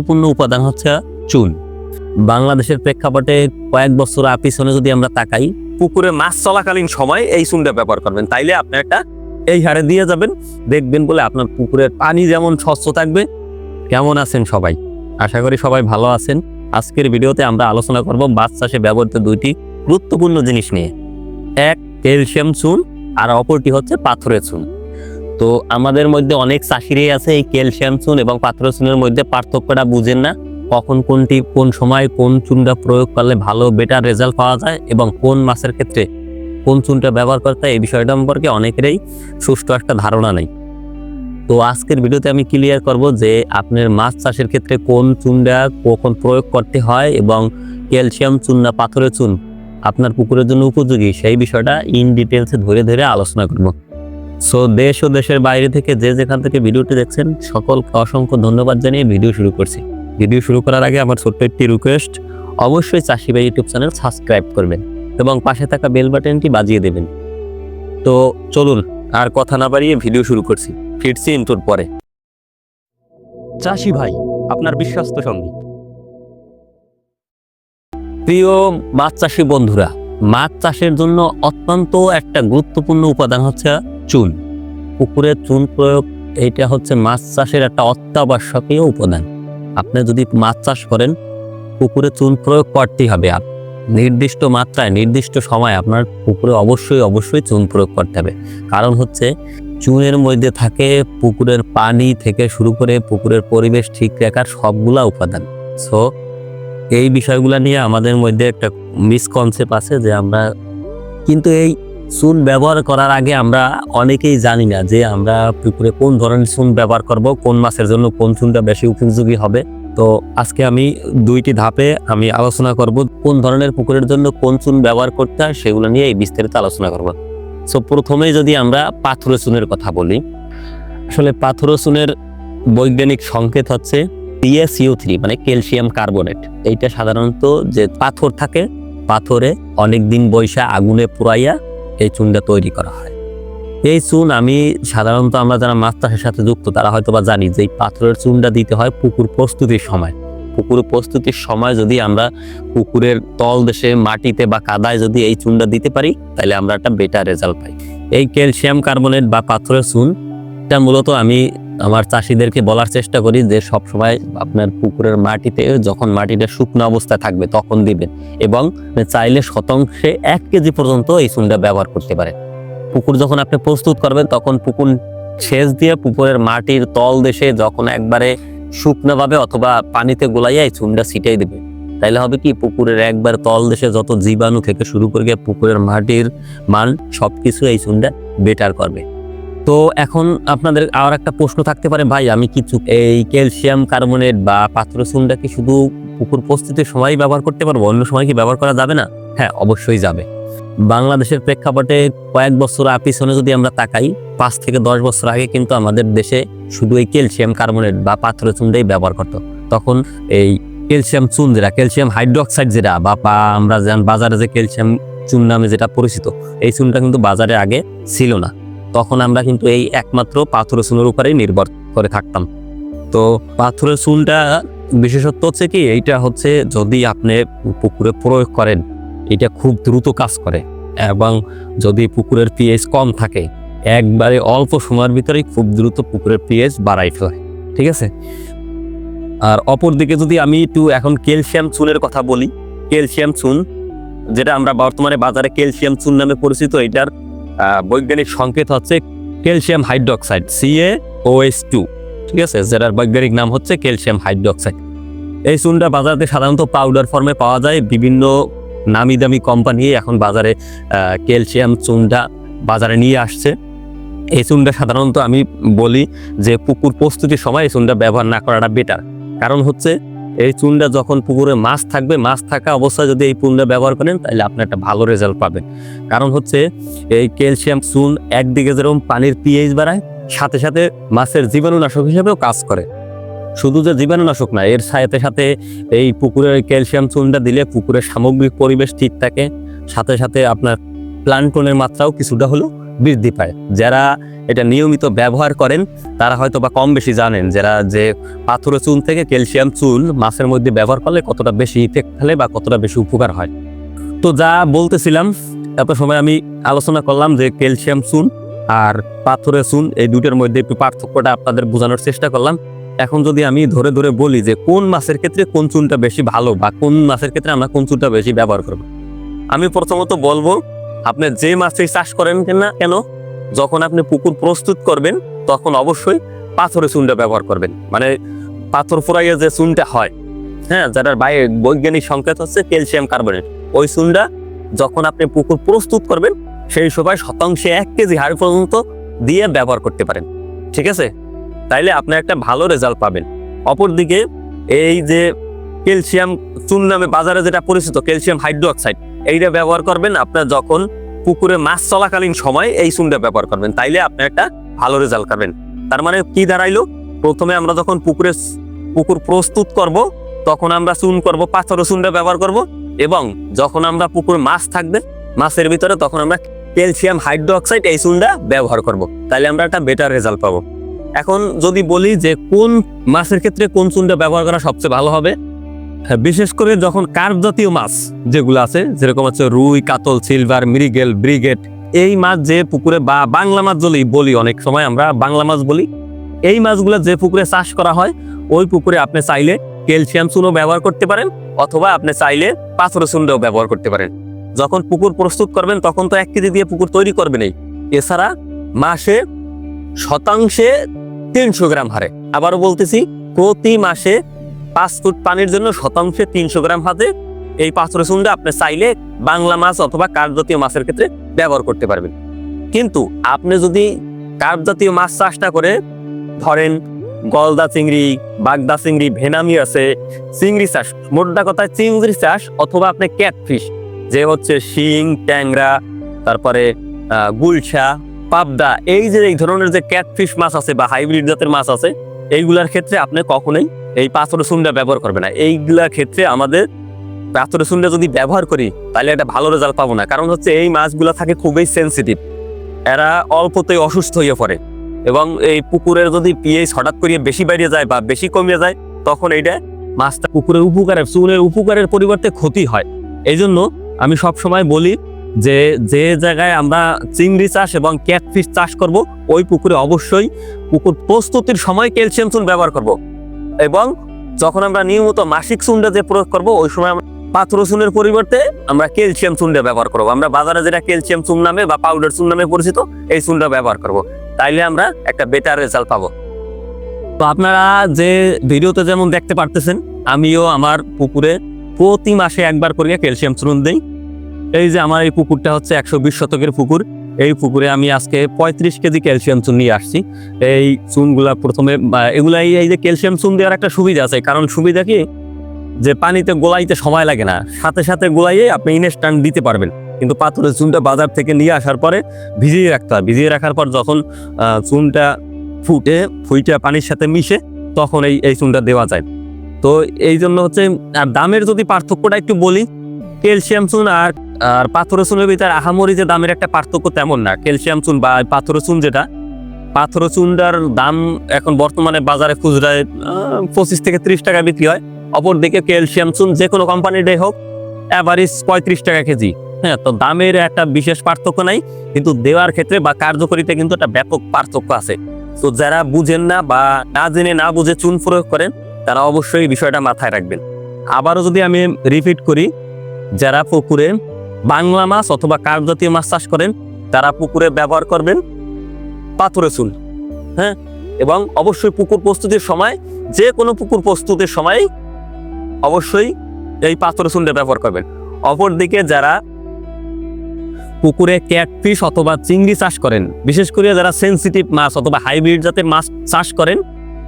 গুরুত্বপূর্ণ উপাদান হচ্ছে চুন। বাংলাদেশের প্রেক্ষাপটে কয়েক বছর পিছনে যদি আমরা তাকাই, পুকুরে মাছ চলাকালীন সময় এই চুনটা ব্যবহার করবেন। তাইলে আপনি একটা এই হারে দিয়ে যাবেন, দেখবেন বলে আপনার পুকুরের পানি যেমন স্বচ্ছ থাকবে। কেমন আছেন সবাই? আশা করি সবাই ভালো আছেন। আজকের ভিডিওতে আমরা আলোচনা করব মাছ চাষে ব্যবহৃত দুইটি গুরুত্বপূর্ণ জিনিস নিয়ে। এক, ক্যালসিয়াম চুন, আর অপরটি হচ্ছে পাথরের চুন। তো আমাদের মধ্যে অনেক চাষিরাই আছে, এই ক্যালসিয়াম চুন এবং পাথরের চুনের মধ্যে পার্থক্যটা বুঝেন না। কখন কোনটি, কোন সময় কোন চুনটা প্রয়োগ করলে ভালো বেটার রেজাল্ট পাওয়া যায় এবং কোন মাছের ক্ষেত্রে কোন চুনটা ব্যবহার করতে হয় এই বিষয়টা সম্পর্কে অনেকেরই সুষ্ঠু একটা ধারণা নেই। তো আজকের ভিডিওতে আমি ক্লিয়ার করব যে আপনার মাছ চাষের ক্ষেত্রে কোন চুনটা কখন প্রয়োগ করতে হয় এবং ক্যালসিয়াম চুন না পাথরের চুন আপনার পুকুরের জন্য উপযোগী, সেই বিষয়টা ইন ডিটেলসে ধরে ধরে আলোচনা করব। সো দেশ ও দেশের বাইরে থেকে যে যেখান থেকে ভিডিওটি দেখছেন, সকলকে অসংখ্য ধন্যবাদ জানিয়ে ভিডিও শুরু করছি। ভিডিও শুরু করার আগে আমার ছোট্ট একটি রিকোয়েস্ট অবশ্যই চাষি ভাই ইউটিউব চ্যানেল সাবস্ক্রাইব করবেন এবং পাশে থাকা বেল বাটনটি বাজিয়ে দেবেন। তো, চলুন, আর কথা না বাড়িয়ে ভিডিও শুরু করছি। ফিরছি ইন্টুর পরে। চাষি ভাই আপনার বিশ্বস্ত সঙ্গী। প্রিয় মাছ চাষি বন্ধুরা, মাছ চাষের জন্য অত্যন্ত একটা গুরুত্বপূর্ণ উপাদান হচ্ছে চুন। পুকুরে চুন প্রয়োগ, এইটা হচ্ছে মাছ চাষের একটা অত্যাবশ্যকীয় উপাদান। আপনি যদি মাছ চাষ করেন পুকুরে চুন প্রয়োগ করতেই হবে। নির্দিষ্ট মাত্রায়, নির্দিষ্ট সময় আপনার পুকুরে অবশ্যই অবশ্যই চুন প্রয়োগ করতে হবে। কারণ হচ্ছে, চুনের মধ্যে থাকে পুকুরের পানি থেকে শুরু করে পুকুরের পরিবেশ ঠিক রাখার সবগুলা উপাদান। সো এই বিষয়গুলো নিয়ে আমাদের মধ্যে একটা মিসকনসেপ্ট আছে যে আমরা কিন্তু এই চুন ব্যবহার করার আগে আমরা অনেকেই জানি না যে আমরা পুকুরে কোন ধরনের চুন ব্যবহার করব, কোন মাছের জন্য কোন চুনটা বেশি উপযোগী হবে। তো আজকে আমি দুইটি ধাপে আমি আলোচনা করব কোন ধরনের পুকুরের জন্য কোন চুন ব্যবহার করতে হয় সেগুলো নিয়ে এই বিস্তারিত আলোচনা করব। সো প্রথমে যদি আমরা পাথর চুনের কথা বলি, আসলে পাথর চুনের বৈজ্ঞানিক সংকেত হচ্ছে পিএসইউ থ্রি মানে ক্যালসিয়াম কার্বনেট। এইটা সাধারণত যে পাথর থাকে, পাথরে অনেক দিন বৈশা আগুনে পুরাইয়া এই চুনটা তৈরি করা হয়। এই চুন আমি সাধারণত আমরা যারা মাছ চাষের সাথে যুক্ত, তারা হয়তো বা জানি যে এই পাথরের চুনটা দিতে হয় পুকুর প্রস্তুতির সময়। পুকুর প্রস্তুতির সময় যদি আমরা পুকুরের তল দেশে, মাটিতে বা কাদায় যদি এই চুনটা দিতে পারি, তাহলে আমরা একটা বেটার রেজাল্ট পাই। এই ক্যালসিয়াম কার্বনেট বা পাথরের চুন এটা মূলত আমি আমার চাষিদেরকে বলার চেষ্টা করি যে সব সময় আপনার পুকুরের মাটিতে, যখন মাটিটা শুকনো অবস্থায় থাকবে তখন দিবেন এবং চাইলে শতাংশে এক কেজি পর্যন্ত এই চুনটা ব্যবহার করতে পারেন। পুকুর যখন আপনি প্রস্তুত করবেন, তখন পুকুর সেচ দিয়ে পুকুরের মাটির তল দেশে যখন একবারে শুকনোভাবে অথবা পানিতে গোলাইয়া এই চুনটা ছিটাই দেবে, তাইলে হবে কি পুকুরের একবার তল দেশে যত জীবাণু থেকে শুরু করে পুকুরের মাটির মান সবকিছু এই চুনটা বেটার করবে। তো এখন আপনাদের আর একটা প্রশ্ন থাকতে পারে, ভাই, আমি কিছু এই ক্যালসিয়াম কার্বনেট বা পাত্র চুনটা কি শুধু পুকুর প্রস্তুতির সময় ব্যবহার করতে পারব? অন্য সময় কি ব্যবহার করা যাবে না? হ্যাঁ অবশ্যই যাবে। বাংলাদেশের প্রেক্ষাপটে কয়েক বছর পিছনে যদি আমরা তাকাই, পাঁচ থেকে দশ বছর আগে কিন্তু আমাদের দেশে শুধু এই ক্যালসিয়াম কার্বনেট বা পাথর চুনটাই ব্যবহার করতো। তখন এই ক্যালসিয়াম চুন যেটা, ক্যালসিয়াম হাইড্রোক্সাইড যেটা বা আমরা যেন বাজারে যে ক্যালসিয়াম চুন নামে যেটা পরিচিত, এই চুনটা কিন্তু বাজারে আগে ছিল না। তখন আমরা কিন্তু এই একমাত্র পাথরের চুলের উপরেই নির্ভর করে থাকতাম। তো পাথরের চুলটা বিশেষত্ব হচ্ছে কি, এইটা হচ্ছে যদি আপনি পুকুরে প্রয়োগ করেন, এটা খুব দ্রুত কাজ করে এবং যদি পুকুরের পিএইচ কম থাকে, একবারে অল্প সময়ের ভিতরেই খুব দ্রুত পুকুরের পিএইচ বাড়াই ফেলে, ঠিক আছে? আর অপর দিকে যদি আমি একটু এখন ক্যালসিয়াম চুনের কথা বলি, ক্যালসিয়াম চুন যেটা আমরা বর্তমানে বাজারে ক্যালসিয়াম চুন নামে পরিচিত, এটার বৈজ্ঞানিক সংকেত হচ্ছে calcium hydroxide CA OS two ঠিক আছে? যেটার বৈজ্ঞানিক নাম হচ্ছে ক্যালসিয়াম হাইড্রোক্সাইড। এই চুনটা বাজারে সাধারণত পাউডার ফর্মে পাওয়া যায়। বিভিন্ন নামি দামি কোম্পানি এখন বাজারে ক্যালসিয়াম চুনটা বাজারে নিয়ে আসছে। এই চুনটা সাধারণত আমি বলি যে পুকুর প্রস্তুতির সময় এই চুনটা ব্যবহার না করাটা বেটার কারণ হচ্ছে এই চুনটা যখন পুকুরে মাছ থাকবে, মাছ থাকা অবস্থায় যদি এই চুনটা ব্যবহার করেন, তাহলে আপনি একটা ভালো রেজাল্ট পাবেন। কারণ হচ্ছে, এই ক্যালসিয়াম চুন একদিকে যেরকম পানির পিএইচ বাড়ায়, সাথে সাথে মাছের জীবাণুনাশক হিসেবেও কাজ করে। শুধু যে জীবাণুনাশক না, এর সাথে সাথে এই পুকুরের ক্যালসিয়াম চুনটা দিলে পুকুরের সামগ্রিক পরিবেশ ঠিক থাকে। সাথে সাথে আপনার প্লান্টনের মাত্রাও কিছুটা হলেও বৃদ্ধি পায়। যারা এটা নিয়মিত ব্যবহার করেন, তারা হয়তো বা কম বেশি জানেন যারা যে পাথরের চুন থেকে ক্যালসিয়াম চুন মাছের মধ্যে ব্যবহার করলে কতটা বেশি ইফেক্ট ফেলে বা কতটা বেশি উপকার হয়। তো যা বলতেছিলাম, এত সময় আমি আলোচনা করলাম যে ক্যালসিয়াম চুন আর পাথরের চুন এই দুটোর মধ্যে একটু পার্থক্যটা আপনাদের বোঝানোর চেষ্টা করলাম। এখন যদি আমি ধরে ধরে বলি যে কোন মাছের ক্ষেত্রে কোন চুনটা বেশি ভালো বা কোন মাছের ক্ষেত্রে আমরা কোন চুনটা বেশি ব্যবহার করব। আমি প্রথমত বলব আপনি যে মাছেই চাষ করেন না কেন, যখন আপনি পুকুর প্রস্তুত করবেন, তখন অবশ্যই পাথরের চুনটা ব্যবহার করবেন। মানে পাথর ফোড়াইয়ে যে চুনটা হয় হ্যাঁ যাটার বাইরে বৈজ্ঞানিক সংকেত হচ্ছে ক্যালসিয়াম কার্বনেট। ওই চুনটা যখন আপনি পুকুর প্রস্তুত করবেন, সেই সময় শতাংশে এক কেজি হাড় পর্যন্ত দিয়ে ব্যবহার করতে পারেন। ঠিক আছে? তাইলে আপনি একটা ভালো রেজাল্ট পাবেন। অপরদিকে এই যে ক্যালসিয়াম চুন নামে বাজারে যেটা পরিচিত, ক্যালসিয়াম হাইড্রোক্সাইড এইটা ব্যবহার করবেন আপনার যখন পুকুরে মাছ চলাকালীন সময় এই চুনটা ব্যবহার করবেন, তাইলে আপনি একটা ভালো রেজাল্ট পাবেন। তার মানে কি দাঁড়াইলো? প্রথমে আমরা যখন পুকুরে পুকুর প্রস্তুত করব, তখন আমরা চুন করব পাথর চুনটা ব্যবহার করব এবং যখন আমরা পুকুর মাছ থাকবে, মাছের ভিতরে তখন আমরা ক্যালসিয়াম হাইড্রোক্সাইড এই চুনটা ব্যবহার করব তাহলে আমরা একটা বেটার রেজাল্ট পাবো। এখন যদি বলি যে কোন মাছের ক্ষেত্রে কোন চুনটা ব্যবহার করা সবচেয়ে ভালো হবে বিশেষ করে যখন কার্প জাতীয় মাছ যেগুলো আছে, যেরকম হচ্ছে রুই, কাতল, সিলভার, মৃগেল, ব্রিগেড, এই মাছ যে পুকুরে বা বাংলা মাছ বলি বলি অনেক সময়, আমরা বাংলা মাছ বলি, এই মাছগুলো যে পুকুরে চাষ করা হয়, ওই পুকুরে আপনি চাইলে ক্যালসিয়াম চুনও ব্যবহার করতে পারেন, অথবা আপনি চাইলে পাথর চুনটাও ব্যবহার করতে পারেন। যখন পুকুর প্রস্তুত করবেন, তখন তো এক কেজি দিয়ে পুকুর তৈরি করবেনই এছাড়া মাসে শতাংশে তিনশো গ্রাম হারে। আবারও বলতেছি, প্রতি মাসে পাঁচ ফুট পানির জন্য শতাংশে তিনশো গ্রাম হাতে এই পাথর চুনটা আপনি চাইলে বাংলা মাছ অথবা কার্প জাতীয় মাছের ক্ষেত্রে ব্যবহার করতে পারবেন। কিন্তু আপনি যদি কার্প জাতীয় মাছ চাষটা করে, ধরেন গলদা চিংড়ি, বাগদা চিংড়ি, ভেনামি আছে, চিংড়ি চাষ, মোটা কথায় চিংড়ি চাষ অথবা আপনি ক্যাটফিশ, যে হচ্ছে শিং, ট্যাংরা, তারপরে গুলশা, পাবদা, এই যে এই ধরনের যে ক্যাটফিশ মাছ আছে বা হাইব্রিড জাতের মাছ আছে এইগুলার ক্ষেত্রে আপনি কখনোই এই পাথর চুনটা ব্যবহার করবে না। এইগুলার ক্ষেত্রে আমাদের পাথর চুনটা যদি ব্যবহার করি, তাহলে একটা ভালো রেজাল্ট পাবো না। কারণ হচ্ছে এই মাছগুলা থাকে খুবই সেনসিটিভ এরা অল্পতেই অসুস্থ হয়ে পড়ে। এবং এই পুকুরের যদি পিএইচ হঠাৎ করে বেশি বাইরে যায় বা বেশি কমে যায়, তখন এইটা মাছটা পুকুরের উপকারের, চুনের উপকারের পরিবর্তে ক্ষতি হয়। এই জন্য আমি সব সময় বলি যে যে জায়গায় আমরা চিংড়ি চাষ এবং ক্যাটফিশ চাষ করব, ওই পুকুরে অবশ্যই পুকুর প্রস্তুতির সময় ক্যালসিয়াম চুন ব্যবহার করব। এবং যখন আমরা নিয়মিত মাসিক চুনটা যে প্রয়োগ করব, ওই সময় আমরা পাথর চুনের পরিবর্তে আমরা ক্যালসিয়াম চুনটা ব্যবহার করব। আমরা বাজারে যেটা ক্যালসিয়াম চুন নামে বা পাউডার চুন নামে পরিচিত, এই চুনটা ব্যবহার করব। তাইলে আমরা একটা বেটার রেজাল্ট পাবো। তো আপনারা যে ভিডিওতে যেমন দেখতে পারতেছেন, আমিও আমার পুকুরে প্রতি মাসে একবার করে ক্যালসিয়াম চুন দিই। এই যে আমার এই পুকুরটা হচ্ছে একশো বিশ শতকের পুকুর। এই পুকুরে আমি আজকে পঁয়ত্রিশ কেজি ক্যালসিয়াম চুন নিয়ে আসছি। এই চুনগুলা প্রথমে এগুলাই এই যে ক্যালসিয়াম চুন দেওয়ার একটা সুবিধা আছে। কারণ সুবিধা কি? যে পানিতে গোলাইতে সময় লাগে না। সাথে সাথে গোলাইয়ে আপনি ইনস্ট্যান্ট দিতে পারবেন। কিন্তু পাথরের চুনটা বাজার থেকে নিয়ে আসার পরে ভিজিয়ে রাখতে হয়। ভিজিয়ে রাখার পর যখন চুনটা ফুটে, ফুইটা পানির সাথে মিশে, তখন এই এই চুনটা দেওয়া যায়। তো এই জন্য হচ্ছে, আর দামের যদি পার্থক্যটা একটু বলি, ক্যালসিয়াম চুন আর আর পাথরের চুনের ভিতরে আহামরি যে দামের একটা পার্থক্য তেমন না। ক্যালসিয়াম চুন বা পাথরের চুন যেটা, পাথরের চুনটার দাম এখন বর্তমানে বাজারে খুচরায় পঁচিশ থেকে ত্রিশ টাকা বিক্রি হয়। অপরদিকে ক্যালসিয়াম চুন যে কোনো কোম্পানিটাই হোক অ্যাভারেজ পঁয়ত্রিশ টাকা কেজি। হ্যাঁ তো দামের একটা বিশেষ পার্থক্য নাই, কিন্তু দেওয়ার ক্ষেত্রে বা কার্যকরিতে কিন্তু একটা ব্যাপক পার্থক্য আছে। তো যারা বুঝেন না বা না জেনে না বুঝে চুন প্রয়োগ করেন, তারা অবশ্যই বিষয়টা মাথায় রাখবেন। আবারও যদি আমি রিপিট করি, যারা পুকুরে বাংলা মাছ অথবা কার্প জাতীয় মাছ চাষ করেন, তারা পুকুরে ব্যবহার করবেন পাথরে চুল হ্যাঁ? এবং অবশ্যই পুকুর প্রস্তুতির সময়, যে কোনো পুকুর প্রস্তুতির সময় অবশ্যই এই পাথরে চুলটা ব্যবহার করবেন। অপরদিকে যারা পুকুরে ক্যাটফিশ অথবা চিংড়ি চাষ করেন, বিশেষ করে যারা সেনসিটিভ মাছ অথবা হাইব্রিড জাতের মাছ চাষ করেন,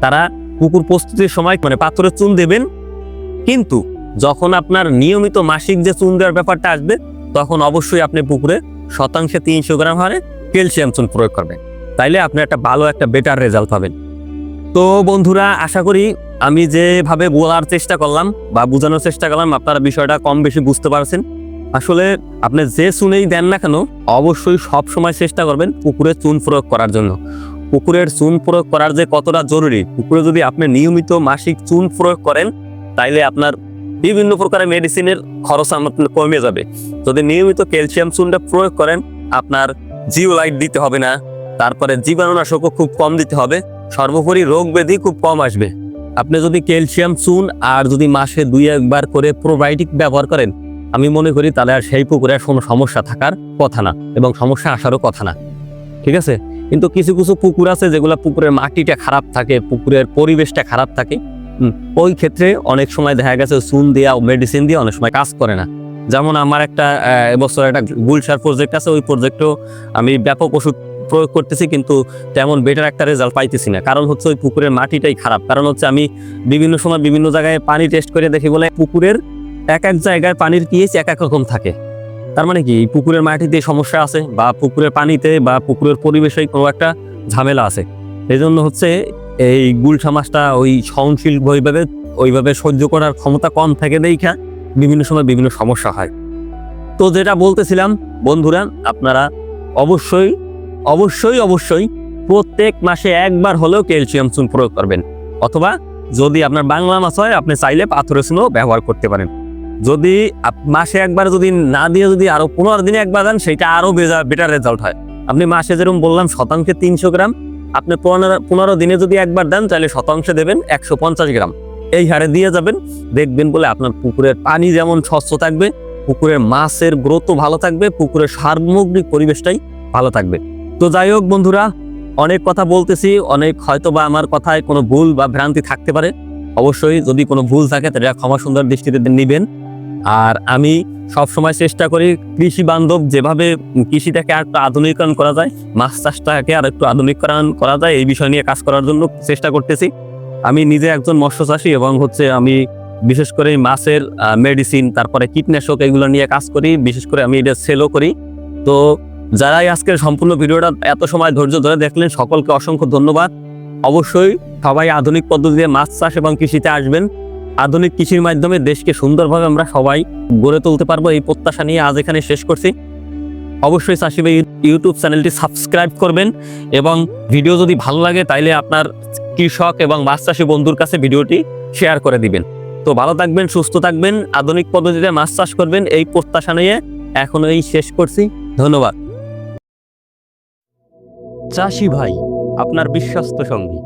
তারা পুকুর প্রস্তুতির সময় মানে পাথরের চুন দেবেন। কিন্তু যখন আপনার নিয়মিত মাসিক যে চুন দেওয়ার ব্যাপারটা আসবে তখন অবশ্যই আপনি পুকুরে শতাংশে তিনশো গ্রাম হারে ক্যালসিয়াম চুন প্রয়োগ করবেন। তাইলে আপনি একটা ভালো একটা বেটার রেজাল্ট পাবেন। তো বন্ধুরা, আশা করি আমি যেভাবে বলার চেষ্টা করলাম বা বোঝানোর চেষ্টা করলাম, আপনারা বিষয়টা কম বেশি বুঝতে পারছেন। আসলে আপনি যে চুনেই দেন না কেন, অবশ্যই সব সময় চেষ্টা করবেন পুকুরে চুন প্রয়োগ করার জন্য। পুকুরের চুন প্রয়োগ করার যে কতটা জরুরি, পুকুরে যদি আপনি নিয়মিত মাসিক চুন প্রয়োগ করেন, তাইলে আপনার বিভিন্ন প্রকারের মেডিসিনের খরচ আপনার কমে যাবে। যদি নিয়মিত ক্যালসিয়াম চুনটা প্রয়োগ করেন, আপনার জিওলাইট দিতে হবে না, তারপরে জীবাণুনাশকও খুব কম দিতে হবে, সর্বোপরি রোগ ব্যাধি খুব কম আসবে। আপনি যদি ক্যালসিয়াম চুন আর যদি মাসে দুই একবার করে প্রোবায়োটিক ব্যবহার করেন, আমি মনে করি তাহলে আর সেই পুকুরে কোনো সমস্যা থাকার কথা না এবং সমস্যা আসারও কথা না। ঠিক আছে? কিন্তু কিছু কিছু পুকুর আছে যেগুলো পুকুরের মাটিটা খারাপ থাকে, পুকুরের পরিবেশটা খারাপ থাকে ওই ক্ষেত্রে অনেক সময় দেখা গেছে চুন দেওয়া মেডিসিন দিয়ে অনেক সময় কাজ করে না। যেমন আমার একটা এবছর একটা গুলশার প্রজেক্ট আছে, ওই প্রজেক্টও আমি ব্যাপক ওষুধ প্রয়োগ করতেছি, কিন্তু তেমন বেটার একটা রেজাল্ট পাইতেছি না। কারণ হচ্ছে ওই পুকুরের মাটিটাই খারাপ। কারণ হচ্ছে আমি বিভিন্ন সময় বিভিন্ন জায়গায় পানি টেস্ট করে দেখি বলে পুকুরের এক এক জায়গায় পানির পিএইচ এক এক রকম থাকে। তার মানে কি? পুকুরের মাটিতে সমস্যা আছে বা পুকুরের পানিতে বা পুকুরের পরিবেশে কোনো একটা ঝামেলা আছে। এই জন্য হচ্ছে এই গুলশা মাছটা ওই সহনশীল ওইভাবে ওইভাবে সহ্য করার ক্ষমতা কম থাকে দেখা বিভিন্ন সময় বিভিন্ন সমস্যা হয়। তো যেটা বলতেছিলাম, বন্ধুরা, আপনারা অবশ্যই অবশ্যই অবশ্যই প্রত্যেক মাসে একবার হলেও ক্যালসিয়াম চুন প্রয়োগ করবেন। অথবা যদি আপনার বাংলা মাছ হয়, আপনি চাইলে পাথরের চুনও ব্যবহার করতে পারেন। যদি মাসে একবার যদি না দিয়ে যদি আরও পনেরো দিনে একবার দেন, সেটা আরও বেটার রেজাল্ট হয়। আপনি মাসে যেরকম বললাম, শতাংশে তিনশো গ্রাম আপনি পনেরো দিনে যদি একবার দেন, তাহলে শতাংশে দেবেন একশো পঞ্চাশ গ্রাম। এই হারে দিয়ে যাবেন। দেখবেন বলে আপনার পুকুরের পানি যেমন স্বচ্ছ থাকবে, পুকুরের মাছের গ্রোথও ভালো থাকবে, পুকুরের সামগ্রিক পরিবেশটাই ভালো থাকবে। তো যাই হোক বন্ধুরা, অনেক কথা বলতেছি, অনেক হয়তো বা আমার কথায় কোনো ভুল বা ভ্রান্তি থাকতে পারে। অবশ্যই যদি কোনো ভুল থাকে, তাহলে ক্ষমা সুন্দর দৃষ্টিতে নেবেন। আর আমি সব সময় চেষ্টা করি কৃষি বান্ধব যেভাবে কৃষিটাকে আর একটু আধুনিকরণ করা যায়, মাছ চাষটাকে আর একটু আধুনিকরণ করা যায়, এই বিষয় নিয়ে কাজ করার জন্য চেষ্টা করতেছি। আমি নিজে একজন মৎস্য চাষী এবং হচ্ছে আমি বিশেষ করে মাছের মেডিসিন তারপরে কীটনাশক এগুলো নিয়ে কাজ করি, বিশেষ করে আমি এটা সেলও করি। তো যারাই আজকের সম্পূর্ণ ভিডিওটা এত সময় ধৈর্য ধরে দেখলেন, সকলকে অসংখ্য ধন্যবাদ। অবশ্যই সবাই আধুনিক পদ্ধতিতে মাছ চাষ এবং কৃষিতে আসবেন। আধুনিক কৃষির মাধ্যমে দেশকে সুন্দরভাবে আমরা সবাই গড়ে তুলতে পারব। এই প্রত্যাশা নিয়ে আজ এখানে শেষ করছি। অবশ্যই চাষি ভাই ইউটিউব চ্যানেলটি সাবস্ক্রাইব করবেন এবং ভিডিও যদি ভালো লাগে, তাইলে আপনার কৃষক এবং মাছ চাষি বন্ধুর কাছে ভিডিওটি শেয়ার করে দিবেন। তো ভালো থাকবেন, সুস্থ থাকবেন, আধুনিক পদ্ধতিতে মাছ চাষ করবেন, এই প্রত্যাশা নিয়ে এখন এই শেষ করছি। ধন্যবাদ। চাষি ভাই, আপনার বিশ্বস্ত সঙ্গী।